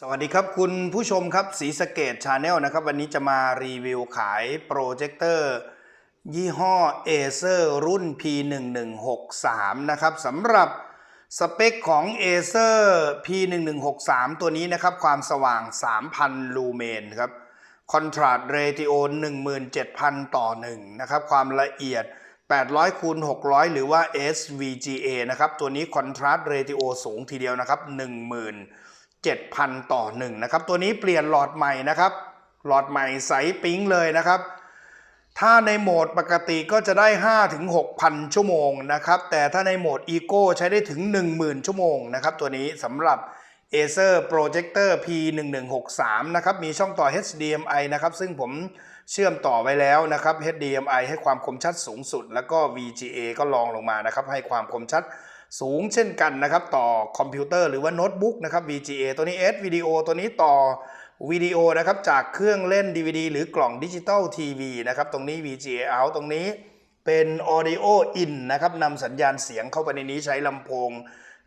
สวัสดีครับคุณผู้ชมครับสีสเกตชาแนลนะครับ วันนี้จะมารีวิวขายโปรเจคเตอร์ ยี่ห้อ Acer รุ่น P1163 นะครับสำหรับสเปคของ Acer P1163 ตัวนี้นะครับ ความสว่าง 3,000 ลูเมนครับ Contrast Ratio 17,000 ต่อ 1 นะครับ ความละเอียด 800คูณ600 หรือว่า SVGA นะครับ ตัวนี้ Contrast Ratio สูงทีเดียวนะครับ 7,000 ต่อ 1 นะครับ ตัวนี้เปลี่ยนหลอดใหม่นะครับ หลอดใหม่ใสปิ๊งเลยนะครับ ถ้าในโหมดปกติก็จะได้ 5 ถึง 6,000 ชั่วโมงนะครับ แต่ถ้าในโหมด Eco ใช้ได้ถึง 10,000 ชั่วโมงนะครับ ตัวนี้สำหรับ Acer Projector P1163 นะครับ มีช่องต่อ HDMI นะครับ ซึ่งผมเชื่อมต่อไว้แล้วนะครับ HDMI ให้ความคมชัดสูงสุด แล้วก็ VGA ก็ลองลงมานะครับ ให้ความคมชัด สูงเช่นกันนะครับต่อคอมพิวเตอร์หรือว่าโน้ตบุ๊กนะครับ VGA ตัวนี้ S วิดีโอตัวนี้ต่อวิดีโอนะครับจากเครื่องเล่น DVD หรือกล่องดิจิตอลทีวีนะครับตรงนี้ VGA out ตรงนี้เป็น Audio In นะครับนำสัญญาณเสียงเข้าไปในนี้ใช้ลำโพง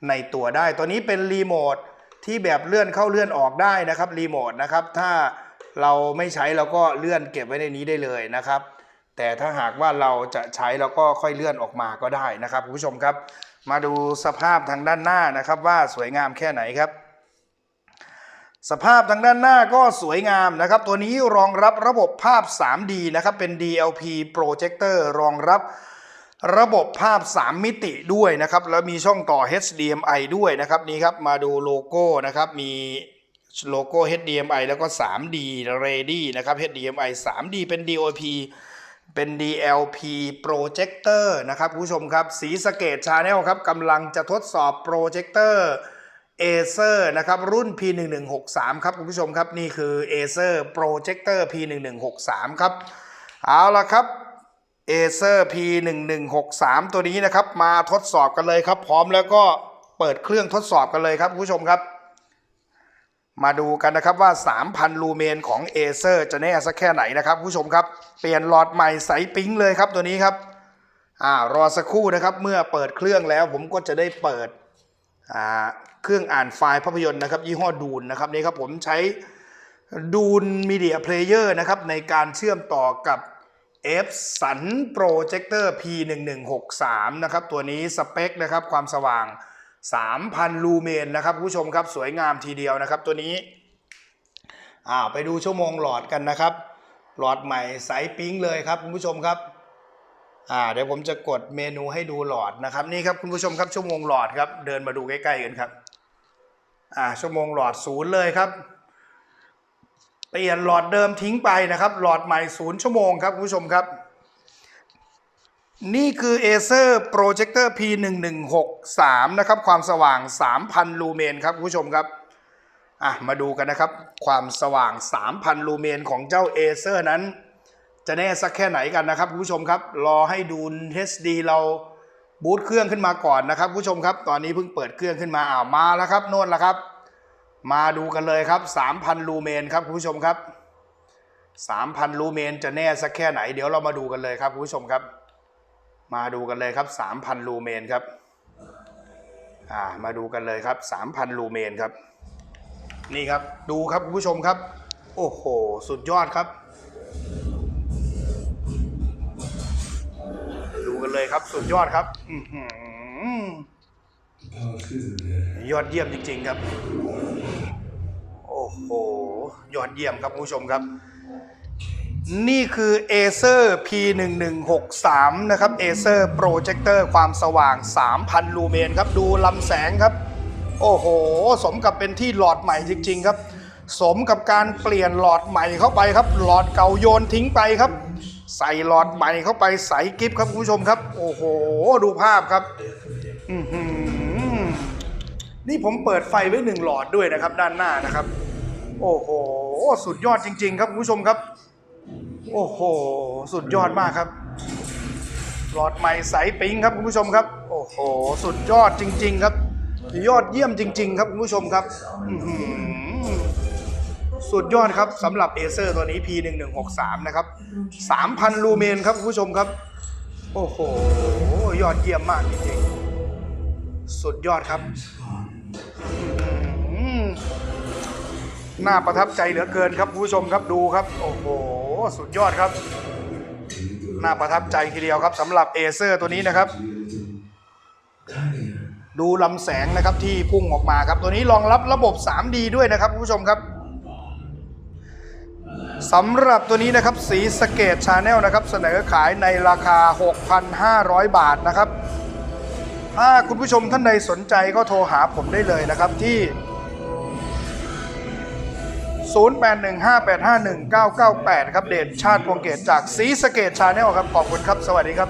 ในตัวได้ ตัวนี้เป็นรีโมทที่แบบเลื่อนเข้าเลื่อนออกได้นะครับรีโมทนะครับถ้าเราไม่ใช้เราก็เลื่อนเก็บไว้ในนี้ได้เลยนะครับ แต่ถ้าหากว่าเราจะใช้เราก็ค่อยเลื่อนออกมาก็ได้นะครับคุณผู้ชมครับ มาดูสภาพทางด้านหน้านะครับว่าสวยงามแค่ไหนครับ สภาพทางด้านหน้าก็สวยงามนะครับ ตัวนี้รองรับระบบภาพ 3D นะครับเป็น DLP projector รองรับระบบภาพ 3 มิติด้วยนะครับ แล้วมีช่องต่อ HDMI ด้วยนะครับนี่ครับมาดูโลโก้นะครับมีโลโก้ HDMI แล้วก็ 3D ready นะครับ HDMI 3D เป็น DOP เป็น DLP projector นะครับคุณผู้ชมครับสีสเกตชาแนลครับกำลังจะทดสอบโปรเจคเตอร์ Acer นะครับรุ่น P1163 ครับคุณผู้ชมครับนี่คือ Acer Projector P1163 ครับเอาละครับ Acer P1163 ตัวนี้นะครับมาทดสอบกันเลยครับ พร้อมแล้วก็เปิดเครื่องทดสอบกันเลยครับคุณผู้ชมครับ มาดูกันนะครับว่า 3,000 ลูเมนของ Acer จะแน่สักแค่ไหนนะครับคุณผู้ชมครับ เปลี่ยนหลอดใหม่ใสปิ๊งเลยครับตัวนี้ครับอ่ารอสักครู่นะครับเมื่อเปิดเครื่องแล้วผมก็จะได้เปิดอ่าเครื่องอ่านไฟล์ภาพยนตร์นะครับ ยี่ห้อดูนนะครับนี่ครับผมใช้ดูนมีเดียเพลเยอร์นะครับในการเชื่อมต่อกับ F สันโปรเจคเตอร์ P1163 นะครับตัวนี้สเปคนะครับความสว่าง 3,000 ลูเมนนะครับคุณผู้ชมครับสวยงามทีเดียวนะครับ ตัวนี้อ่าไปดูชั่วโมงหลอดกันนะครับ หลอดใหม่ใสปิ๊งเลยครับคุณผู้ชมครับอ่าเดี๋ยวผมจะกดเมนูให้ดูหลอดนะครับนี่ครับคุณผู้ชมครับชั่วโมงหลอดครับเดินมาดูใกล้ๆกันครับอ่าชั่วโมงหลอดศูนย์เลยครับเปลี่ยนหลอดเดิมทิ้งไปนะครับ หลอดใหม่ศูนย์ชั่วโมงครับคุณผู้ชมครับ นี่คือ Acer Projector P1163 นะครับ ความสว่าง 3,000 ลูเมนครับผู้ชมครับอะมาดูกันนะครับ ความสว่าง 3,000 ลูเมนของเจ้า Acer นั้น จะแน่สักแค่ไหนกันนะครับผู้ชมครับ รอให้ดู HD เราบูตเครื่องขึ้นมาก่อนนะครับผู้ชมครับ ตอนนี้เพิ่งเปิดเครื่องขึ้นมาอ้าวมาแล้วครับโน่นแล้วครับ มาดูกันเลยครับ 3,000 ลูเมนครับผู้ชมครับ 3,000 ลูเมนจะแน่สักแค่ไหน เดี๋ยวเรามาดูกันเลยครับผู้ชมครับ มาดูกันเลยครับ 3,000 ลูเมนครับอ่ามาดูกันเลยครับ 3,000 ลูเมนครับ นี่ครับดูครับคุณผู้ชมครับ โอ้โห สุดยอดครับ ดูกันเลยครับสุดยอดครับยอดเยี่ยมจริง ๆ ครับ โอ้โห ยอดเยี่ยมครับคุณผู้ชมครับ นี่คือ Acer P1163 นะครับ Acer Projector ความสว่าง 3,000 ลูเมนครับ ดูลำแสงครับ โอ้โห สมกับเป็นที่หลอดใหม่จริง ๆ ครับ สมกับการเปลี่ยนหลอดใหม่เข้าไปครับ หลอดเก่าโยนทิ้งไปครับ ใส่หลอดใหม่เข้าไปใส่กิฟครับคุณผู้ชมครับ โอ้โห ดูภาพครับอือหือนี่ผมเปิดไฟไว้หนึ่งหลอดด้วยนะครับ ด้านหน้านะครับ โอ้โห สุดยอดจริง ๆ ครับคุณผู้ชมครับ โอ้โห สุดยอดมากครับหลอดใหม่ใสปิ๊งครับคุณผู้ชมครับ โอ้โห สุดยอดจริง ๆ ครับ ยอดเยี่ยมจริง ๆ ครับคุณผู้ชมครับสุดยอดครับสำหรับเอเซอร์ตัวนี้ P1163 นะครับ 3,000 ลูเมนครับคุณผู้ชมครับ โอ้โห ยอดเยี่ยมมากจริงๆ สุดยอดครับน่าประทับใจเหลือเกินครับคุณผู้ชมครับดูครับ โอ้โห สุดยอดครับ น่าประทับใจทีเดียวครับสำหรับเอเซอร์ตัวนี้นะครับ ดูลำแสงนะครับที่พุ่งออกมาครับ ตัวนี้รองรับระบบ 3D ด้วยนะครับคุณผู้ชมครับสำหรับตัวนี้นะครับสีสเกตชาแนลนะครับ เสนอขายในราคา 6,500 บาทนะครับ ถ้าคุณผู้ชมท่านใดสนใจก็โทรหาผมได้เลยนะครับที่ 0815851998 ครับเดชชาติพวงเกตจากสีสเกตชาแนลครับ ขอบคุณครับ สวัสดีครับ